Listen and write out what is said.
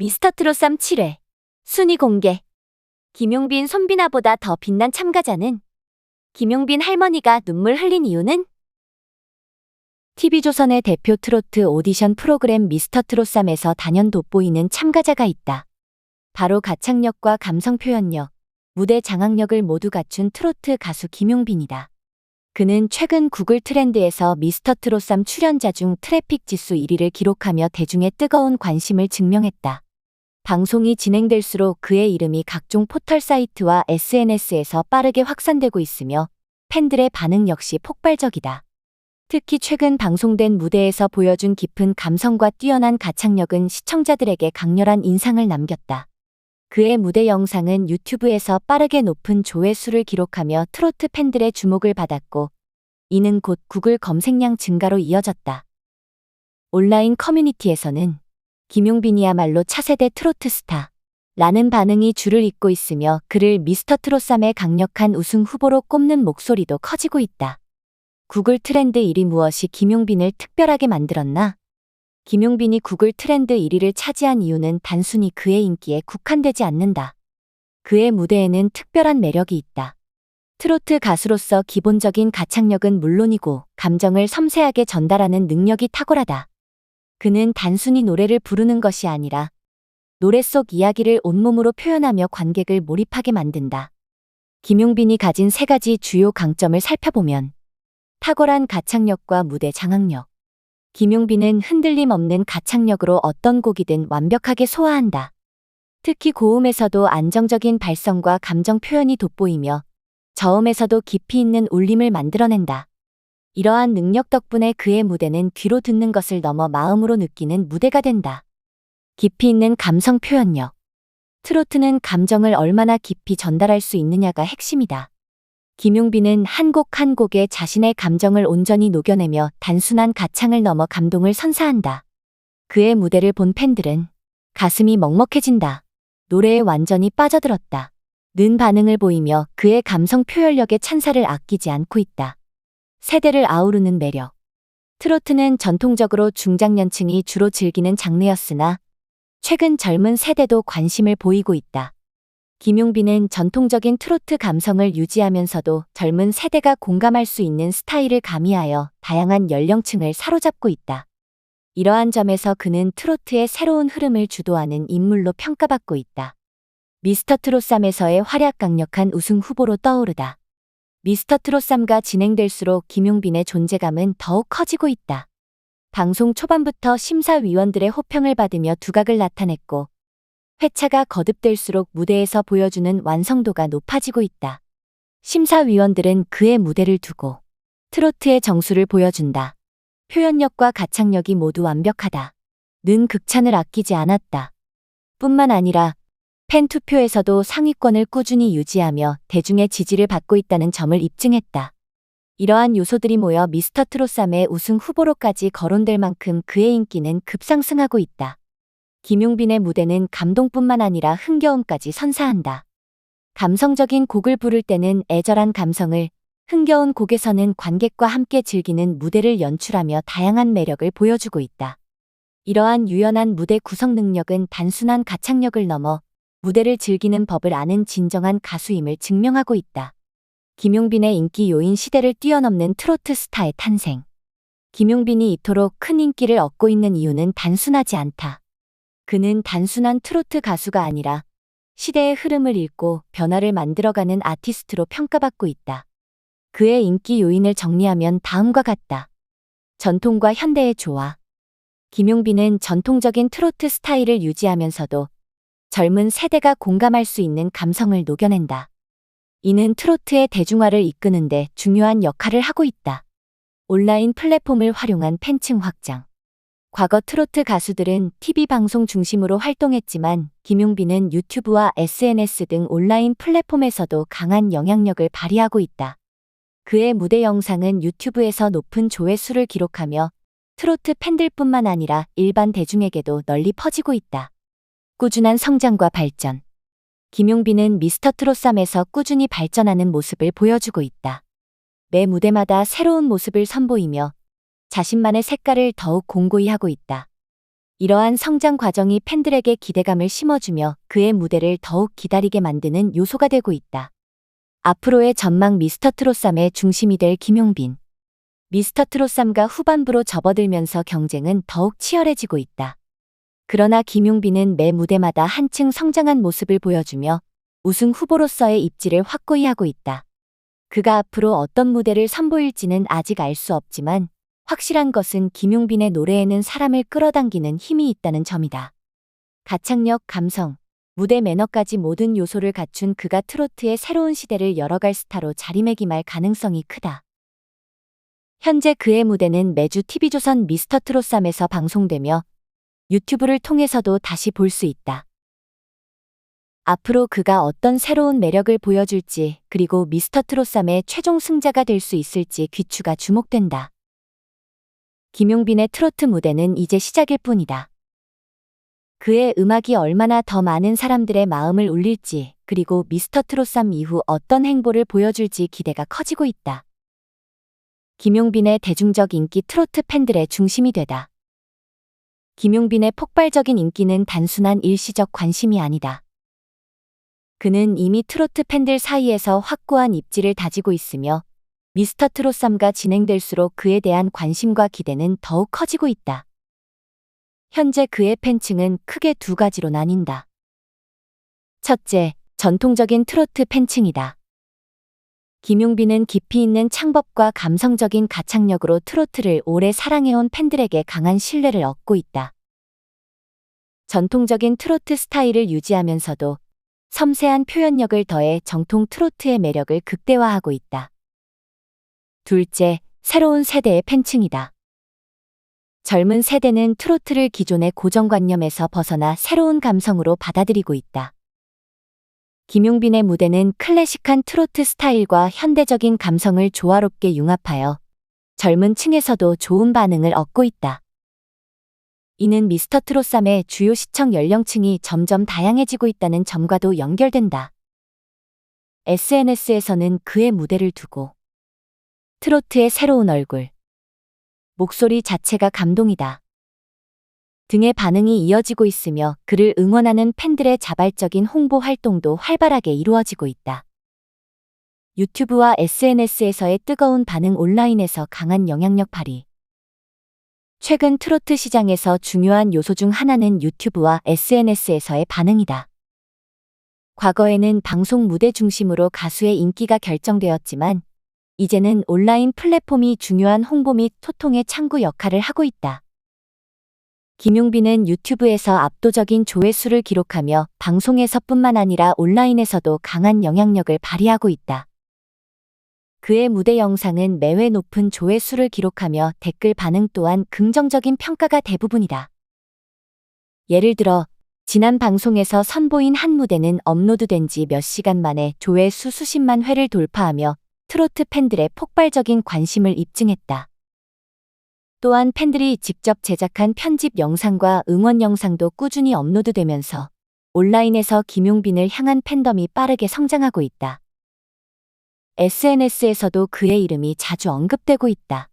미스터 트롯 쌈 7회 순위 공개 김용빈 손비나보다 더 빛난 참가자는 김용빈 할머니가 눈물 흘린 이유는 TV조선의 대표 트로트 오디션 프로그램 미스터 트롯 쌈에서 단연 돋보이는 참가자가 있다. 바로 가창력과 감성 표현력, 무대 장악력을 모두 갖춘 트로트 가수 김용빈이다. 그는 최근 구글 트렌드에서 미스터 트롯 쌈 출연자 중 트래픽 지수 1위를 기록하며 대중의 뜨거운 관심을 증명했다. 방송이 진행될수록 그의 이름이 각종 포털 사이트와 SNS에서 빠르게 확산되고 있으며 팬들의 반응 역시 폭발적이다. 특히 최근 방송된 무대에서 보여준 깊은 감성과 뛰어난 가창력은 시청자들에게 강렬한 인상을 남겼다. 그의 무대 영상은 유튜브에서 빠르게 높은 조회수를 기록하며 트로트 팬들의 주목을 받았고, 이는 곧 구글 검색량 증가로 이어졌다. 온라인 커뮤니티에서는 김용빈이야말로 차세대 트로트 스타. 라는 반응이 줄을 잇고 있으며 그를 미스터 트롯삼의 강력한 우승 후보로 꼽는 목소리도 커지고 있다. 구글 트렌드 1위 무엇이 김용빈을 특별하게 만들었나? 김용빈이 구글 트렌드 1위를 차지한 이유는 단순히 그의 인기에 국한되지 않는다. 그의 무대에는 특별한 매력이 있다. 트로트 가수로서 기본적인 가창력은 물론이고 감정을 섬세하게 전달하는 능력이 탁월하다. 그는 단순히 노래를 부르는 것이 아니라 노래 속 이야기를 온몸으로 표현하며 관객을 몰입하게 만든다. 김용빈이 가진 세 가지 주요 강점을 살펴보면 탁월한 가창력과 무대 장악력. 김용빈은 흔들림 없는 가창력으로 어떤 곡이든 완벽하게 소화한다. 특히 고음에서도 안정적인 발성과 감정 표현이 돋보이며 저음에서도 깊이 있는 울림을 만들어낸다. 이러한 능력 덕분에 그의 무대는 귀로 듣는 것을 넘어 마음으로 느끼는 무대가 된다. 깊이 있는 감성 표현력. 트로트는 감정을 얼마나 깊이 전달할 수 있느냐가 핵심이다. 김용빈은 한 곡 한 곡에 자신의 감정을 온전히 녹여내며 단순한 가창을 넘어 감동을 선사한다. 그의 무대를 본 팬들은 가슴이 먹먹해진다. 노래에 완전히 빠져들었다. 는 반응을 보이며 그의 감성 표현력에 찬사를 아끼지 않고 있다. 세대를 아우르는 매력. 트로트는 전통적으로 중장년층이 주로 즐기는 장르였으나 최근 젊은 세대도 관심을 보이고 있다. 김용빈은 전통적인 트로트 감성을 유지하면서도 젊은 세대가 공감할 수 있는 스타일을 가미하여 다양한 연령층을 사로잡고 있다. 이러한 점에서 그는 트로트의 새로운 흐름을 주도하는 인물로 평가받고 있다. 미스터 트롯삼에서의 활약 강력한 우승 후보로 떠오르다. 미스터 트롯삼가 진행될수록 김용빈의 존재감은 더욱 커지고 있다. 방송 초반부터 심사위원들의 호평을 받으며 두각을 나타냈고, 회차가 거듭될수록 무대에서 보여주는 완성도가 높아지고 있다. 심사위원들은 그의 무대를 두고 트로트의 정수를 보여준다. 표현력과 가창력이 모두 완벽하다. 는 극찬을 아끼지 않았다. 뿐만 아니라 팬 투표에서도 상위권을 꾸준히 유지하며 대중의 지지를 받고 있다는 점을 입증했다. 이러한 요소들이 모여 미스터 트롯삼의 우승 후보로까지 거론될 만큼 그의 인기는 급상승하고 있다. 김용빈의 무대는 감동뿐만 아니라 흥겨움까지 선사한다. 감성적인 곡을 부를 때는 애절한 감성을, 흥겨운 곡에서는 관객과 함께 즐기는 무대를 연출하며 다양한 매력을 보여주고 있다. 이러한 유연한 무대 구성 능력은 단순한 가창력을 넘어 무대를 즐기는 법을 아는 진정한 가수임을 증명하고 있다. 김용빈의 인기 요인 시대를 뛰어넘는 트로트 스타의 탄생. 김용빈이 이토록 큰 인기를 얻고 있는 이유는 단순하지 않다. 그는 단순한 트로트 가수가 아니라 시대의 흐름을 읽고 변화를 만들어가는 아티스트로 평가받고 있다. 그의 인기 요인을 정리하면 다음과 같다. 전통과 현대의 조화. 김용빈은 전통적인 트로트 스타일을 유지하면서도 젊은 세대가 공감할 수 있는 감성을 녹여낸다. 이는 트로트의 대중화를 이끄는데 중요한 역할을 하고 있다. 온라인 플랫폼을 활용한 팬층 확장. 과거 트로트 가수들은 TV 방송 중심으로 활동했지만 김용빈은 유튜브와 SNS 등 온라인 플랫폼에서도 강한 영향력을 발휘하고 있다. 그의 무대 영상은 유튜브에서 높은 조회수를 기록하며 트로트 팬들뿐만 아니라 일반 대중에게도 널리 퍼지고 있다. 꾸준한 성장과 발전. 김용빈은 미스터 트롯삼에서 꾸준히 발전하는 모습을 보여주고 있다. 매 무대마다 새로운 모습을 선보이며 자신만의 색깔을 더욱 공고히 하고 있다. 이러한 성장 과정이 팬들에게 기대감을 심어주며 그의 무대를 더욱 기다리게 만드는 요소가 되고 있다. 앞으로의 전망 미스터 트롯삼의 중심이 될 김용빈. 미스터 트롯삼과 후반부로 접어들면서 경쟁은 더욱 치열해지고 있다. 그러나 김용빈은 매 무대마다 한층 성장한 모습을 보여주며 우승 후보로서의 입지를 확고히 하고 있다. 그가 앞으로 어떤 무대를 선보일지는 아직 알 수 없지만 확실한 것은 김용빈의 노래에는 사람을 끌어당기는 힘이 있다는 점이다. 가창력, 감성, 무대 매너까지 모든 요소를 갖춘 그가 트로트의 새로운 시대를 열어갈 스타로 자리매김할 가능성이 크다. 현재 그의 무대는 매주 TV조선 미스터 트롯삼에서 방송되며 유튜브를 통해서도 다시 볼 수 있다. 앞으로 그가 어떤 새로운 매력을 보여줄지 그리고 미스터 트롯삼의 최종 승자가 될 수 있을지 귀추가 주목된다. 김용빈의 트로트 무대는 이제 시작일 뿐이다. 그의 음악이 얼마나 더 많은 사람들의 마음을 울릴지 그리고 미스터 트롯삼 이후 어떤 행보를 보여줄지 기대가 커지고 있다. 김용빈의 대중적 인기 트로트 팬들의 중심이 되다. 김용빈의 폭발적인 인기는 단순한 일시적 관심이 아니다. 그는 이미 트로트 팬들 사이에서 확고한 입지를 다지고 있으며 미스터 트롯삼가 진행될수록 그에 대한 관심과 기대는 더욱 커지고 있다. 현재 그의 팬층은 크게 두 가지로 나뉜다. 첫째, 전통적인 트로트 팬층이다. 김용빈은 깊이 있는 창법과 감성적인 가창력으로 트로트를 오래 사랑해온 팬들에게 강한 신뢰를 얻고 있다. 전통적인 트로트 스타일을 유지하면서도 섬세한 표현력을 더해 정통 트로트의 매력을 극대화하고 있다. 둘째, 새로운 세대의 팬층이다. 젊은 세대는 트로트를 기존의 고정관념에서 벗어나 새로운 감성으로 받아들이고 있다. 김용빈의 무대는 클래식한 트로트 스타일과 현대적인 감성을 조화롭게 융합하여 젊은 층에서도 좋은 반응을 얻고 있다. 이는 미스터 트롯삼의 주요 시청 연령층이 점점 다양해지고 있다는 점과도 연결된다. SNS에서는 그의 무대를 두고 트로트의 새로운 얼굴, 목소리 자체가 감동이다. 등의 반응이 이어지고 있으며 그를 응원하는 팬들의 자발적인 홍보 활동도 활발하게 이루어지고 있다. 유튜브와 SNS에서의 뜨거운 반응 온라인에서 강한 영향력 발휘. 최근 트로트 시장에서 중요한 요소 중 하나는 유튜브와 SNS에서의 반응이다. 과거에는 방송 무대 중심으로 가수의 인기가 결정되었지만 이제는 온라인 플랫폼이 중요한 홍보 및 소통의 창구 역할을 하고 있다. 김용빈은 유튜브에서 압도적인 조회수를 기록하며 방송에서뿐만 아니라 온라인에서도 강한 영향력을 발휘하고 있다. 그의 무대 영상은 매회 높은 조회수를 기록하며 댓글 반응 또한 긍정적인 평가가 대부분이다. 예를 들어, 지난 방송에서 선보인 한 무대는 업로드된 지 몇 시간 만에 조회수 수십만 회를 돌파하며 트로트 팬들의 폭발적인 관심을 입증했다. 또한 팬들이 직접 제작한 편집 영상과 응원 영상도 꾸준히 업로드되면서 온라인에서 김용빈을 향한 팬덤이 빠르게 성장하고 있다. SNS에서도 그의 이름이 자주 언급되고 있다.